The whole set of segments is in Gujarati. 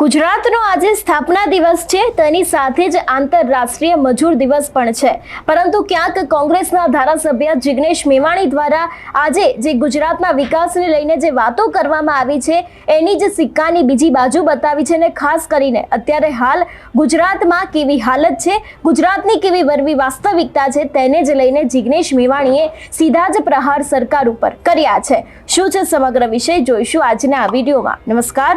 ગુજરાતનો આજે સ્થાપના દિવસ છે, તેની સાથે જ આંતરરાષ્ટ્રીય મજૂર દિવસ પણ છે. પરંતુ ક્યાંક કોંગ્રેસના ધારાસભ્ય જિગ્નેશ મેવાણી દ્વારા આજે જે ગુજરાતના વિકાસને લઈને જે વાતો કરવામાં આવી છે, એની જ સિક્કાની બીજી બાજુ બતાવી છે અને ખાસ કરીને અત્યારે હાલ ગુજરાતમાં કેવી હાલત છે, ગુજરાતની કેવી વરવી વાસ્તવિકતા છે, તેને જ લઈને જિગ્નેશ મેવાણીએ સીધા જ પ્રહાર સરકાર ઉપર કર્યા છે. શું છે સમગ્ર વિષય, જોઈશું આજના આ વિડીયોમાં. નમસ્કાર.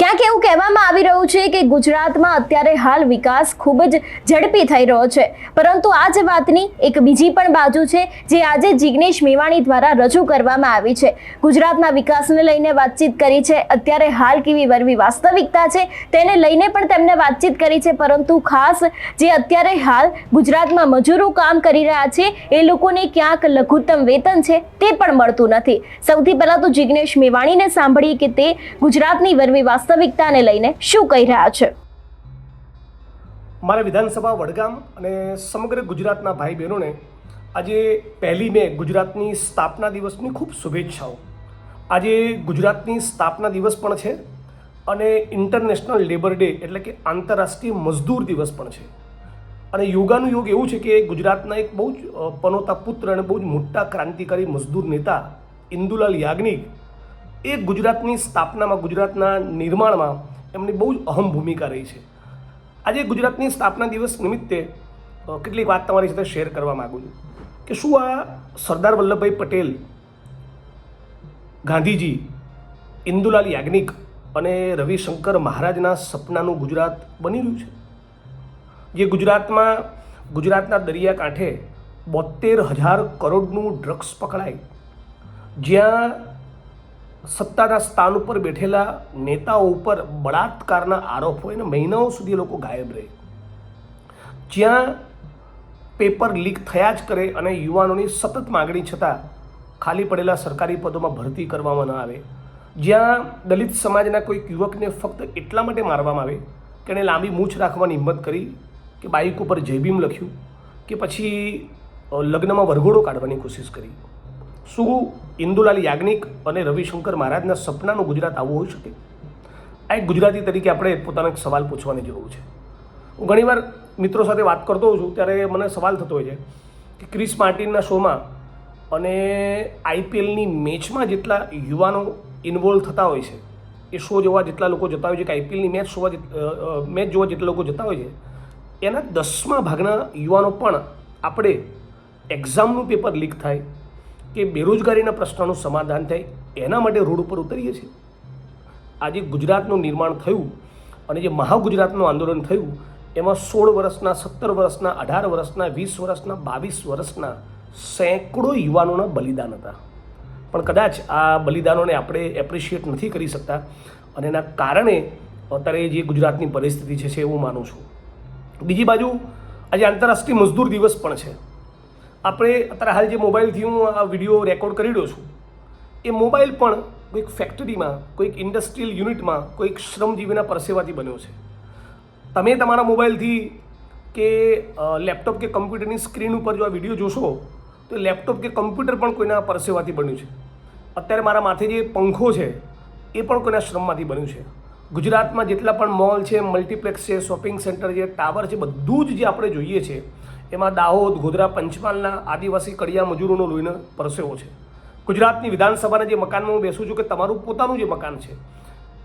ક્યાંક એવું કહેવામાં આવી રહ્યું છે કે ગુજરાતમાં અત્યારે હાલ વિકાસ ખૂબ જ ઝડપી થઈ રહ્યો છે. પરંતુ આ જ વાતની એક બીજી પણ બાજુ છે જે આજે જિગ્નેશ મેવાણી દ્વારા રજૂ કરવામાં આવી છે. ગુજરાતના વિકાસને લઈને વાતચીત કરી છે. અત્યારે હાલ કેવી વરવી વાસ્તવિકતા છે તેને લઈને પણ તેમને વાતચીત કરી છે. પરંતુ ખાસ જે અત્યારે હાલ ગુજરાતમાં મજૂરો કામ કરી રહ્યા છે, એ લોકોને ક્યાંક લઘુત્તમ વેતન છે તે પણ મળતું નથી. સૌથી પહેલાં તો જિગ્નેશ મેવાણીને સાંભળીએ કે તે ગુજરાતની વરવી વાસ્તવિકતાને લઈને શું કહી રહ્યા છે? મારા વિધાનસભા વડગામ અને સમગ્ર ગુજરાતના ભાઈ બહેનોને આજે પહેલી મે ગુજરાતની સ્થાપના દિવસની ખૂબ શુભેચ્છાઓ. આજે ગુજરાતની સ્થાપના દિવસ પણ છે અને ઇન્ટરનેશનલ લેબર ડે એટલે કે આંતરરાષ્ટ્રીય મજદૂર દિવસ પણ છે. અને યોગાનું યોગ એવું છે કે ગુજરાતના એક બહુ જ પનોતા પુત્ર અને બહુ જ મોટા ક્રાંતિકારી મજદૂર નેતા ઇન્દુલાલ યાજ્ઞિક એ ગુજરાતની સ્થાપનામાં, ગુજરાતના નિર્માણમાં એમની બહુ જ અહમ ભૂમિકા રહી છે. આજે ગુજરાતની સ્થાપના દિવસ નિમિત્તે કેટલીક વાત તમારી સાથે શેર કરવા માગું છું કે શું આ સરદાર વલ્લભભાઈ પટેલ, ગાંધીજી, ઇન્દુલાલ યાજ્ઞિક અને રવિશંકર મહારાજના સપનાનું ગુજરાત બની રહ્યું છે? જે ગુજરાતમાં, ગુજરાતના દરિયાકાંઠે બોતેર હજાર કરોડનું ડ્રગ્સ પકડાય, જ્યાં સત્તાના સ્થાન ઉપર બેઠેલા નેતાઓ ઉપર બળાત્કારના આરોપ હોય અને મહિનાઓ સુધી લોકો ગાયબ રહે. જ્યાં પેપર લીક થયા જ કરે અને યુવાનોની સતત માગણી છતાં ખાલી પડેલા સરકારી પદોમાં ભરતી કરવામાં ન આવે. જ્યાં દલિત સમાજના કોઈક યુવકને ફક્ત એટલા માટે મારવામાં આવે કે એણે લાંબી મૂછ રાખવાની હિંમત કરી કે બાઇક ઉપર જયભીમ લખ્યું કે પછી લગ્નમાં વરઘોડો કાઢવાની કોશિશ કરી. શું ઇન્દુલાલ યાજ્ઞિક અને રવિશંકર મહારાજના સપનાનું ગુજરાત આવું હોઈ શકે? આ એક ગુજરાતી તરીકે આપણે પોતાનો એક સવાલ પૂછવાની જરૂર છે. હું ઘણીવાર મિત્રો સાથે વાત કરતો હોઉં છું, ત્યારે મને સવાલ થતો હોય છે કે ક્રિસ માર્ટિનના શોમાં અને આઈપીએલની મેચમાં જેટલા યુવાનો ઇન્વોલ્વ થતા હોય છે, એ શો જોવા જેટલા લોકો જતા હોય છે કે આઈપીએલની મેચ જોવા મેચ જોવા જેટલા લોકો જતા હોય છે, એના દસમા ભાગના યુવાનો પણ આપણે એક્ઝામનું પેપર લીક થાય કે બેરોજગારીના પ્રશ્નનું સમાધાન થાય, એના માટે રોડ ઉપર ઉતરીએ છીએ. આજે ગુજરાતનું નિર્માણ થયું અને જે મહાગુજરાતનું આંદોલન થયું, એમાં સોળ વર્ષના, સત્તર વર્ષના, અઢાર વર્ષના, વીસ વર્ષના, બાવીસ વર્ષના સેંકડો યુવાનોના બલિદાન હતા. પણ કદાચ આ બલિદાનોને આપણે એપ્રિશિએટ નથી કરી શકતા અને એના કારણે અત્યારે જે ગુજરાતની પરિસ્થિતિ છે એવું માનું છું. બીજી બાજુ આજે આંતરરાષ્ટ્રીય મજદૂર દિવસ પણ છે. આપણે અત્યારે હાલ જે મોબાઈલથી હું આ વીડિયો રેકોર્ડ કરી રહ્યો છું, એ મોબાઈલ પણ કોઈક ફેક્ટરીમાં, કોઈક ઇન્ડસ્ટ્રીયલ યુનિટમાં, કોઈક શ્રમજીવીના પરસેવાથી બન્યો છે. તમે તમારા મોબાઈલથી કે લેપટોપ કે કમ્પ્યુટરની સ્ક્રીન ઉપર જો આ વીડિયો જોશો, તો લેપટોપ કે કમ્પ્યુટર પણ કોઈના પરસેવાથી બન્યું છે. અત્યારે મારા માથે જે પંખો છે, એ પણ કોઈના શ્રમમાંથી બન્યું છે. ગુજરાતમાં જેટલા પણ મોલ છે, મલ્ટીપ્લેક્સ છે, શોપિંગ સેન્ટર છે, ટાવર છે, બધું જ જે આપણે જોઈએ છે એમાં દાહોદ, ગોધરા, પંચમહાલના આદિવાસી કડિયા મજૂરોનો લોહીનો પરસેવો છે. ગુજરાતની વિધાનસભાના જે મકાનમાં હું બેસું છું કે તમારું પોતાનું જે મકાન છે,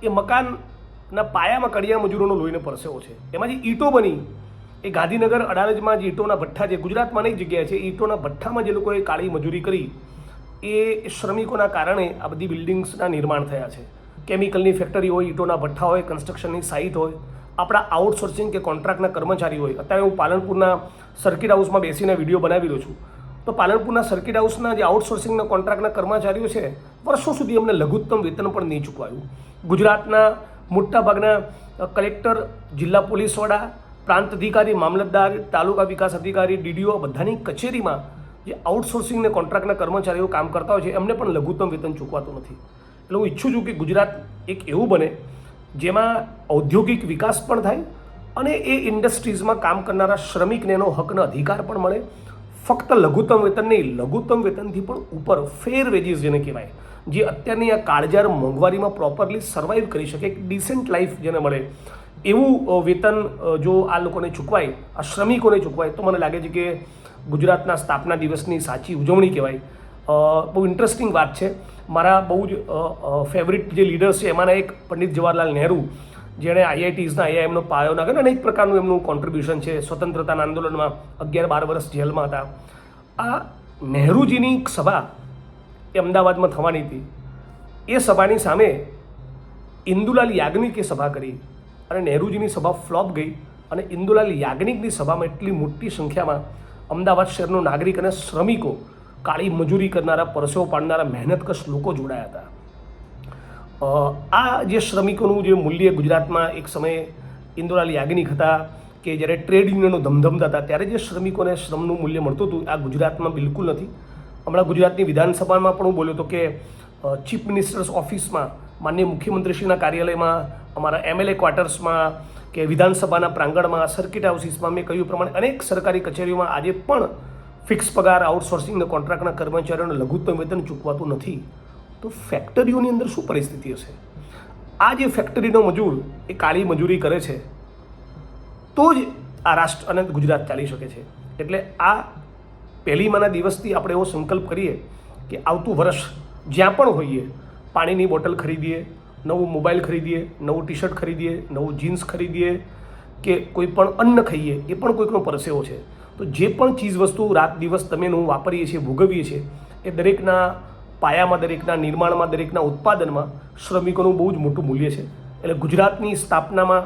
એ મકાનના પાયામાં કડિયા મજૂરોનો લોહીનો પરસેવો છે. એમાં જે ઈંટો બની, એ ગાંધીનગર અડાલજમાં જે ઈંટોના ભઠ્ઠા છે, ગુજરાતમાં અનેક જગ્યાએ છે ઈંટોના ભઠ્ઠામાં જે લોકોએ કાળી મજૂરી કરી, એ શ્રમિકોના કારણે આ બધી બિલ્ડિંગ્સના નિર્માણ થયા છે. કેમિકલની ફેક્ટરી હોય, ઈંટોના ભઠ્ઠા હોય, કન્સ્ટ્રક્શનની સાઇટ હોય, આપણા આઉટસોર્સિંગ કે કોન્ટ્રાક્ટના કર્મચારી હોય. અત્યારે હું પાલનપુરના સર્કિટ હાઉસમાં બેસીને વીડિયો બનાવી રહ્યો છું. તો પાલનપુરના સર્કિટ હાઉસના જે આઉટસોર્સિંગના કોન્ટ્રાક્ટના કર્મચારીઓ છે, વર્ષો સુધી અમને લઘુત્તમ વેતન પણ નહીં ચૂકવાયું. ગુજરાતના મોટાભાગના કલેક્ટર જિલ્લા પોલીસ વડા, પ્રાંત અધિકારી, મામલતદાર, તાલુકા વિકાસ અધિકારી, ડીડીઓ બધાની કચેરીમાં જે આઉટસોર્સિંગને કોન્ટ્રાક્ટના કર્મચારીઓ કામ કરતા હોય છે, એમને પણ લઘુત્તમ વેતન ચૂકવાતું નથી. એટલે હું ઈચ્છું છું કે ગુજરાત એક એવું બને, જેમાં ઔદ્યોગિક વિકાસ પણ થાય અને એ ઇન્ડસ્ટ્રીઝમાં કામ કરનારા શ્રમિકને એનો હકનો અધિકાર પણ મળે. ફક્ત લઘુત્તમ વેતન નહીં, લઘુત્તમ વેતનથી પણ ઉપર ફેર વેજીસ જેને કહેવાય, જે અત્યારની આ કાળજાર મોંઘવારીમાં પ્રોપરલી સર્વાઈવ કરી શકે, એક ડિસેન્ટ લાઈફ જેને મળે. એવું વેતન જો આ લોકોને ચૂકવાય, આ શ્રમિકોને ચૂકવાય, તો મને લાગે છે કે ગુજરાતના સ્થાપના દિવસની સાચી ઉજવણી કહેવાય. બહુ ઇન્ટરેસ્ટિંગ વાત છે. મારા બહુ જ ફેવરિટ જે લીડર્સ છે, એમાંના એક પંડિત જવાહરલાલ નહેરુ જેણે આઈઆઈટીઝના આઈઆઈએમનો પાયો નાખ્યો અને અનેક પ્રકારનું એમનું કોન્ટ્રીબ્યુશન છે, સ્વતંત્રતાના આંદોલનમાં અગિયાર બાર વર્ષ જેલમાં હતા. આ નહેરુજીની સભા એ અમદાવાદમાં થવાની હતી. એ સભાની સામે ઇન્દુલાલ યાજ્ઞિકે સભા કરી અને નહેરુજીની સભા ફ્લોપ ગઈ અને ઇન્દુલાલ યાજ્ઞિકની સભામાં એટલી મોટી સંખ્યામાં અમદાવાદ શહેરનો નાગરિક અને શ્રમિકો કાળી મજૂરી કરનારા, પરસેવો પાડનારા, મહેનતકશ લોકો જોડાયા હતા. આ જે શ્રમિકોનું જે મૂલ્ય ગુજરાતમાં એક સમયે ઇન્દોરાલી યાજ્ઞિક હતા કે જ્યારે ટ્રેડ યુનિયનો ધમધમતા હતા, ત્યારે જે શ્રમિકોને શ્રમનું મૂલ્ય મળતું હતું, આ ગુજરાતમાં બિલકુલ નથી. હમણાં ગુજરાતની વિધાનસભામાં પણ હું બોલ્યો હતો કે ચીફ મિનિસ્ટર્સ ઓફિસમાં માન્ય મુખ્યમંત્રીશ્રીના કાર્યાલયમાં, અમારા એમએલએ ક્વાર્ટર્સમાં કે વિધાનસભાના પ્રાંગણમાં, સર્કિટ હાઉસીસમાં મેં કહ્યું પ્રમાણે અનેક સરકારી કચેરીઓમાં આજે પણ ફિક્સ પગાર આઉટસોર્સિંગના કોન્ટ્રાક્ટના કર્મચારીઓને લઘુત્તમ વેતન ચૂકવાતું નથી. તો ફેક્ટરીઓની અંદર શું પરિસ્થિતિ હશે? આ જે ફેક્ટરીનો મજૂર, એ કાળી મજૂરી કરે છે, તો જ આ રાષ્ટ્ર અને ગુજરાત ચાલી શકે છે. એટલે આ પહેલીમાંના દિવસથી આપણે એવો સંકલ્પ કરીએ કે આવતું વર્ષ જ્યાં પણ હોઈએ, પાણીની બોટલ ખરીદીએ, નવું મોબાઈલ ખરીદીએ, નવું ટી શર્ટ ખરીદીએ, નવું જીન્સ ખરીદીએ, કે કોઈ પણ અન્ન ખાઈએ, એ પણ કોઈકનો પરસેવો છે. તો જે પણ ચીજ વસ્તુ રાત દિવસ તમે હું વાપરીએ છીએ, ભોગવીએ છીએ, એ દરેકના પાયામાં દરેકના, નિર્માણમાં દરેકના, ઉત્પાદનમાં શ્રમિકોનું બહુ જ મોટું મૂલ્ય છે. એટલે ગુજરાતની સ્થાપનામાં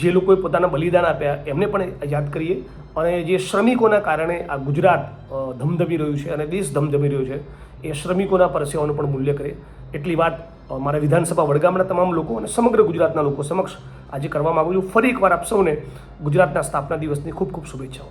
જે લોકોએ પોતાના બલિદાન આપ્યા, એમને પણ યાદ કરીએ. અને જે શ્રમિકોના કારણે આ ગુજરાત ધમધમી રહ્યું છે અને દેશ ધમધમી રહ્યો છે, એ શ્રમિકોના પરસેવાનું પણ મૂલ્ય કરે. એટલી વાત મારા વિધાનસભા વડગામના તમામ લોકો અને સમગ્ર ગુજરાતના લોકો સમક્ષ આજે કરવા માગું છું. ફરી એકવાર આપ સૌને ગુજરાતના સ્થાપના દિવસની ખૂબ ખૂબ શુભેચ્છાઓ.